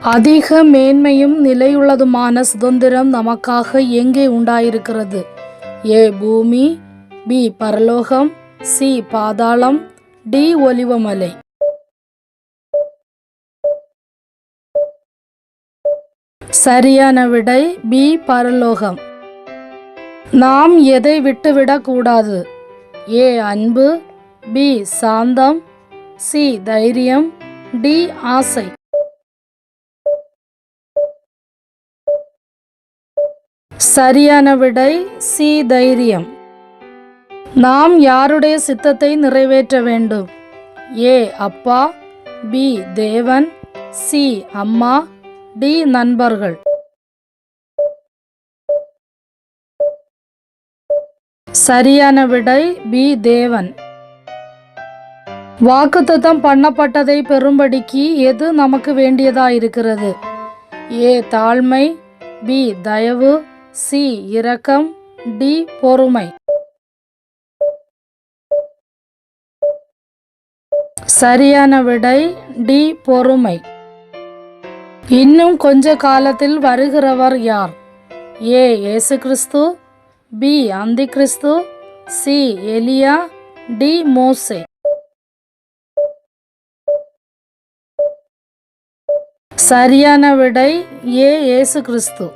அதிக மேன்மையும் நிலையுள்ளதுமான சுதந்திரம் நமக்காக எங்கே உண்டாயிருக்கிறது? ஏ பூமி பி பரலோகம் சி பாதாளம் டி ஒலிவமலை. சரியான விடை பி பரலோகம். நாம் எதை விட்டுவிடக்கூடாது ஏ அன்பு பி சாந்தம் சி தைரியம் டி ஆசை. சரியான விடை சி தைரியம் நாம் யாருடைய சித்தத்தை நிறைவேற்ற வேண்டும்? ஏ அப்பா பி தேவன் சி அம்மா டி நண்பர்கள். சரியான விடை பி தேவன். வாக்குத்தத்தம் பண்ணப்பட்டதை பெறும்படிக்கு எது நமக்கு வேண்டியதா இருக்கிறது ஏ தாழ்மை பி தயவு சி இரக்கம் டி பொறுமை. சரியான விடை டி பொறுமை. இன்னும் கொஞ்ச காலத்தில் வருகிறவர் யார்? ஏ இயேசு கிறிஸ்து பி அந்தி கிறிஸ்து சி எலியா டி மோசே. சரியான விடை ஏ இயேசு கிறிஸ்து